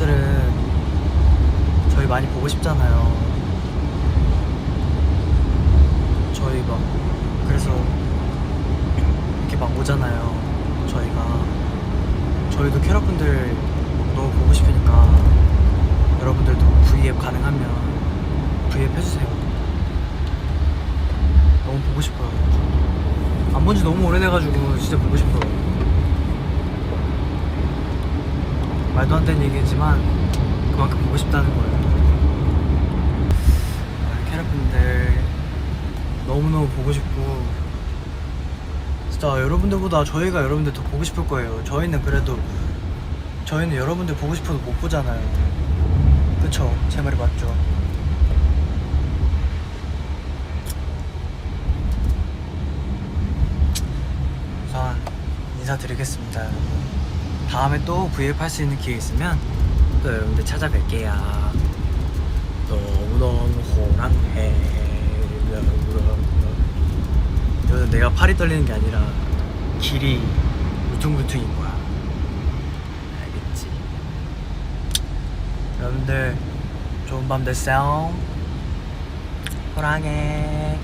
여러분들은 저희 많이 보고 싶잖아요. 저희 막 그래서 이렇게 막 오잖아요. 저희가 저희도 캐럿분들 너무 보고 싶으니까 여러분들도 V앱 가능하면 V앱 해주세요. 너무 보고 싶어요. 안 본 지 너무 오래돼가지고 진짜 보고 싶어요. 말도 안 되는 얘기지만 그만큼 보고 싶다는 거예요. 아, 캐럿분들 너무너무 보고 싶고 진짜 여러분들보다 저희가 여러분들 더 보고 싶을 거예요. 저희는 그래도 저희는 여러분들 보고 싶어도 못 보잖아요. 그쵸? 제 말이 맞죠? 인사드리겠습니다. 다음에 또 V앱 할 수 있는 기회 있으면 또 여러분들 찾아뵐게요. 너무너무 호랑해. 이거는 내가 팔이 떨리는 게 아니라 길이 울퉁불퉁인 거야. 알겠지? 여러분들 좋은 밤 되세요. 호랑해.